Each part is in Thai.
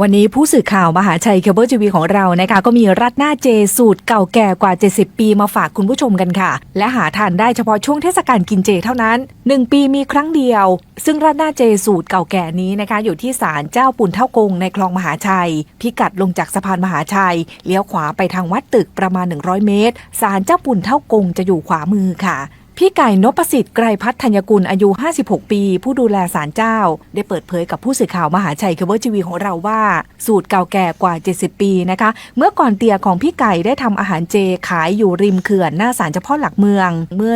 วันนี้ผู้สื่อข่าวมหาชัยเคเบิลทีวีของเรานะคะก็มีรัดหน้าเจสูตรเก่าแก่กว่า 70 ปีมาฝากคุณผู้ชมกันค่ะ และหาทานได้เฉพาะช่วงเทศกาลกินเจเท่านั้น 1 ปีมีครั้งเดียว ซึ่งรัดหน้าเจสูตรเก่าแก่นี้นะคะ อยู่ที่ศาลเจ้าปุ่นเท่ากงในคลองมหาชัย พิกัดลงจากสะพานมหาชัย เลี้ยวขวาไปทางวัดตึกประมาณ 100 เมตรศาลเจ้าปุ่นเท่ากงจะอยู่ขวามือค่ะ พี่ไก่นพสิทธิ์ไกรพัฒน์ธัญกุลอายุ 56 ปี ผู้ดูแลศาลเจ้า ได้เปิดเผยกับผู้สื่อข่าวมหาชัยเคเบิลทีวีของเราว่า สูตรเก่าแก่กว่า 70 ปีนะคะ เมื่อก่อนเตียของพี่ไก่ได้ทำอาหารเจขายอยู่ริมเขื่อนหน้าศาลเจ้าพ่อหลักเมือง เมื่อ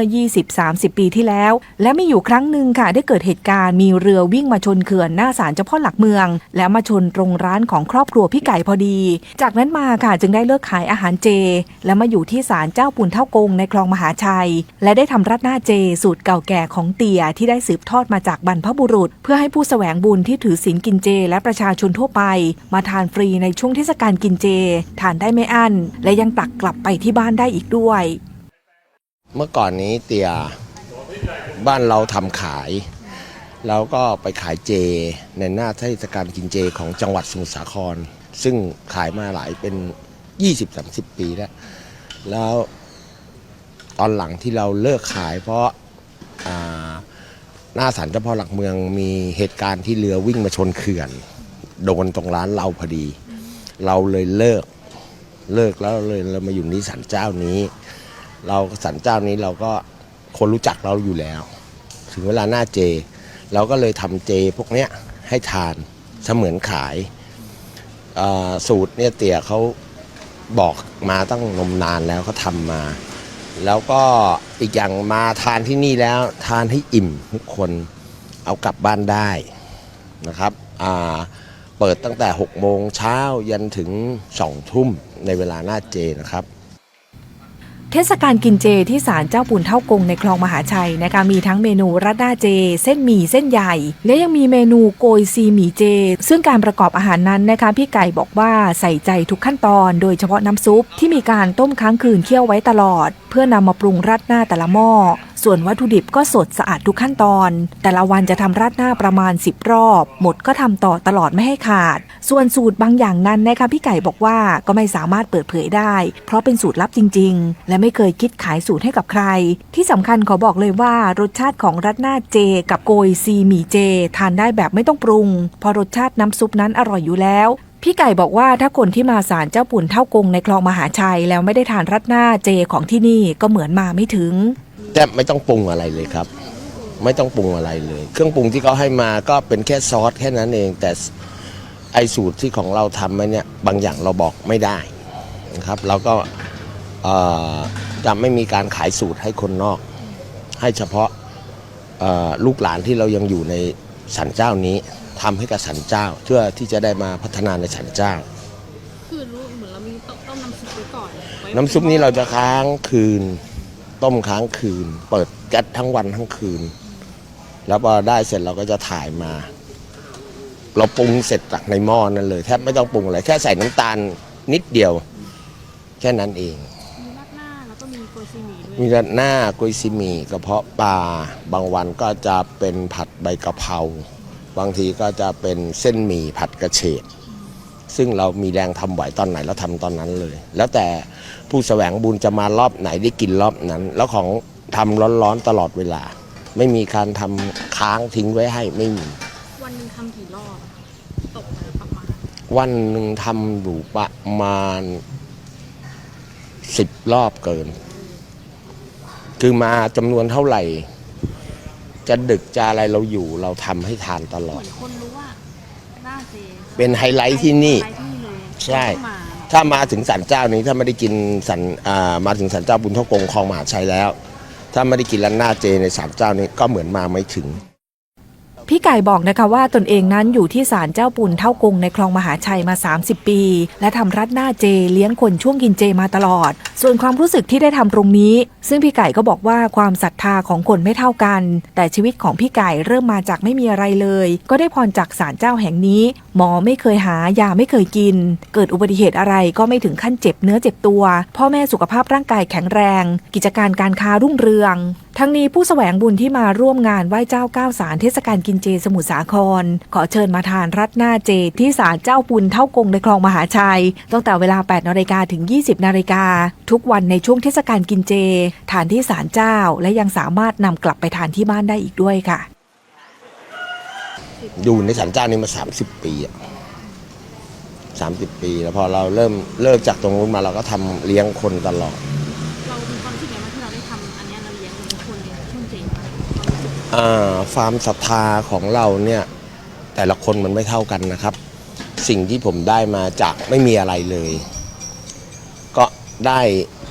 20-30 ปีที่แล้ว และมีอยู่ครั้งหนึ่งค่ะ ได้เกิดเหตุการณ์มีเรือวิ่งมาชนเขื่อนหน้าศาลเจ้าพ่อหลักเมือง แล้วมาชนตรงร้านของครอบครัวพี่ไก่พอดี จากนั้นมาค่ะจึงได้เลิกขายอาหารเจ และมาอยู่ที่ศาลเจ้าปุ่นเท่ากงในคลองมหาชัย และได้ทำรัดหน้าเจ สูตรเก่าแก่ของเตียที่ได้สืบทอดมาจากบรรพบุรุษ เพื่อให้ผู้แสวงบุญที่ถือศีลกินเจ และประชาชนทั่วไป มาทานฟรีในช่วงเทศกาลกินเจ ทานได้ไม่อั้น และยังตักกลับไปที่บ้านได้อีกด้วย เมื่อก่อนนี้เตียบ้านเราทำขาย แล้วก็ไปขายเจ ในหน้าเทศกาลกินเจของจังหวัดสมุทรสาคร ซึ่งขายมาหลายเป็น 20-30 ปีแล้ว แล้ว ตอนหลังที่เราเลิกขาย เพราะาหน้าศาลเจ้าพ่อหลักเมืองมีเหตุการณ์ที่เรือวิ่งมาชนเขื่อน โดนตรงร้านเราพอดี เราเลยเลิกเลิกแล้วเลยเรามาอยู่ที่ศาลเจ้านี้ เราสันเจ้านี้เราก็คนรู้จักเราอยู่แล้ว ถึงเวลาหน้าเจ เราก็เลยทำเจพวกเนี้ยให้ทานเสมือนขายสูตรเนี่ยเตี่ยเขาบอกมาตั้งนมนานแล้วเขาทำมา แล้วก็อีกอย่างมาทานที่นี่แล้วทานให้อิ่มทุกคนเอากลับบ้านได้นะครับเปิดตั้งแต่ 6 โมงเช้ายันถึง 2 ทุ่มในเวลาหน้าเจนะครับ เทศกาลกินเจที่ศาลเจ้าปุ่นเท่ากงในคลองมหาชัยนะคะมีทั้งเมนูรัดหน้าเจ เส้นหมี่เส้นใหญ่ และยังมีเมนูโกยซีหมี่เจ ซึ่งการประกอบอาหารนั้นนะคะพี่ไก่บอกว่าใส่ใจทุกขั้นตอน โดยเฉพาะน้ำซุปที่มีการต้มค้างคืนเคี่ยวไว้ตลอด เพื่อนำมาปรุงรัดหน้าแต่ละหม้อส่วนวัตถุดิบก็สดสะอาดทุกขั้นตอน แต่ละวันจะทำราดหน้าประมาณ 10 รอบ หมดก็ทำต่อตลอดไม่ให้ขาด ส่วนสูตรบางอย่างนั้นนะคะพี่ไก่บอกว่าก็ไม่สามารถเปิดเผยได้ เพราะเป็นสูตรลับจริง ๆ และไม่เคยคิดขายสูตรให้กับใคร ที่สำคัญขอบอกเลยว่ารสชาติของรัดหน้าเจ กับโกยซีหมี่เจ ทานได้แบบไม่ต้องปรุงเพราะรสชาติน้ำซุปนั้นอร่อยอยู่แล้วพี่ไก่บอกว่าถ้าคนที่มาศาลเจ้าปุ่นเท่ากงในคลองมหาชัย แล้วไม่ได้ทานรัดหน้าเจของที่นี่ก็เหมือนมาไม่ถึงแทบไม่ต้องปรุงอะไรเลยครับ ไม่ต้องปรุงอะไรเลย เครื่องปรุงที่เขาให้มาก็เป็นแค่ซอสแค่นั้นเอง แต่ ไอสูตรที่ของเราทำไว้เนี่ยบางอย่างเราบอกไม่ได้นะครับเราก็เอ่อจะไม่มีการขายสูตรให้คนนอก ให้เฉพาะเอ่อลูกหลานที่เรายังอยู่ในสันเจ้านี้ทำให้กับสันเจ้าเพื่อที่จะได้มาพัฒนาในสันเจ้า คือรู้เหมือนเรามีต้มต้มน้ำซุปไว้ก่อนไว้น้ำซุปนี้เราจะค้างคืน ต้มค้างคืน เปิดแก๊สทั้งวันทั้งคืน แล้วพอได้เสร็จเราก็จะถ่ายมา เราปรุงเสร็จจากในหม้อนั่นเลยแทบไม่ต้องปรุงอะไรแค่ใส่น้ำตาลนิดเดียว แค่นั้นเอง มีราดหน้าแล้วก็มีโกยซีหมี่ด้วยมีราดหน้ากุยซิหมีกระเพาะปลาบางวันก็จะเป็นผัดใบกะเพราบางทีก็จะเป็นเส้นหมี่ผัดกระเฉดซึ่งเรามีแรงทำไหวตอนไหนเราทำตอนนั้นเลย แล้วแต่ผู้แสวงบุญจะมารอบไหนได้กินรอบนั้น แล้วของทำร้อนๆตลอดเวลา ไม่มีการทำค้างทิ้งไว้ให้ไม่มีวันหนึ งทำกี่รอบอะตกมาประมาณวันหนึ่งทำอยู่ประมาณสิบรอบเกิน คือมาจำนวนเท่าไหร่ จะดึกจะอะไรเราอยู่เราทำให้ทานตลเหอมืด อนคนรู้ว่าหน้าเจเป็นไฮไลท์ที่นี่ ไฮไลท์ที่เลยใช่ ต้องมาถ้ามาถึงสันเจ้านี้ถ้าไม่ได้กินสันอ่ามาถึงสันเจ้าบุญเท่ากงคลองมหาชัยแล้ว ถ้าไม่ได้กินร้านหน้าเจในสันเจ้านี้ก็เหมือนมาไม่ถึง พี่ไก่บอกนะคะว่าตนเองนั้นอยู่ที่ศาลเจ้าปุ่นเท่ากงในคลองมหาชัยมา 30 ปี และทำรัดหน้าเจเลี้ยงคนช่วงกินเจมาตลอด ส่วนความรู้สึกที่ได้ทำตรงนี้ ซึ่งพี่ไก่ก็บอกว่าความศรัทธาของคนไม่เท่ากัน แต่ชีวิตของพี่ไก่เริ่มมาจากไม่มีอะไรเลย ก็ได้พรจากศาลเจ้าแห่งนี้ หมอไม่เคยหายาไม่เคยกิน เกิดอุบัติเหตุอะไรก็ไม่ถึงขั้นเจ็บเนื้อเจ็บตัว พ่อแม่สุขภาพร่างกายแข็งแรง กิจการการค้ารุ่งเรือง ทั้งนี้ผู้แสวงบุญที่มาร่วมงานไหว้เจ้าก้าวสารเทศกาลกินเจสมุทรสาคร ขอเชิญมาทานรัดหน้าเจที่ศาลเจ้าปุนเท่ากงในคลองมหาชัย ตั้งแต่เวลา 8นาฬิกาถึง 20นาฬิกาทุกวันในช่วงเทศกาลกินเจ ทานที่ศาลเจ้าและยังสามารถนำกลับไปทานที่บ้านได้อีกด้วยค่ะ อยู่ในสันเจ้านี้มา 30 ปีอะสามสิบปี แล้วพอเราเริ่มเลิกจากตรงนู้นมาเราก็ทำเลี้ยงคนตลอด ความศรัทธาของเราเนี่ยแต่ละคนมันไม่เท่ากันนะครับ สิ่งที่ผมได้มาจากไม่มีอะไรเลย ก็ได้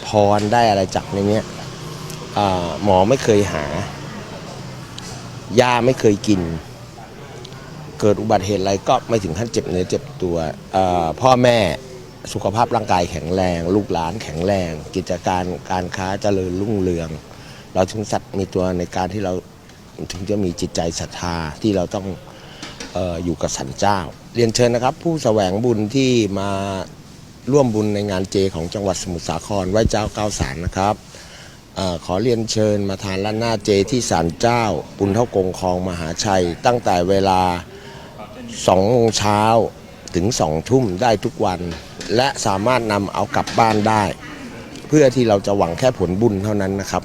พรได้อะไรจากในเนี้ยหมอไม่เคยหายาไม่เคยกิน เกิดอุบัติเหตุอะไรก็ไม่ถึงขั้นเจ็บเนื้อเจ็บตัวพ่อแม่สุขภาพร่างกายแข็งแรง ลูกหลานแข็งแรง กิจการการค้าเจริญรุ่งเรือง เราถึงสัตว์มีตัวในการที่เรา ถึงจะมีจิตใจศรัทธาที่เราต้องอออยู่กับสันเจ้า เรียนเชิญนะครับ ผู้แสวงบุญที่มาร่วมบุญในงานเจของจังหวัดสมุทรสาครไหว้เจ้าเก้าสารนะครับออขอเรียนเชิญมาทานล้านหน้าเจที่ศาลเจ้า ปุณเท่ากงคลองมหาชัย ตั้งแต่เวลา2โมงเช้าถึง2ทุ่มได้ทุกวัน และสามารถนำเอากลับบ้านได้ เพื่อที่เราจะหวังแค่ผลบุญเท่านั้นนะครับ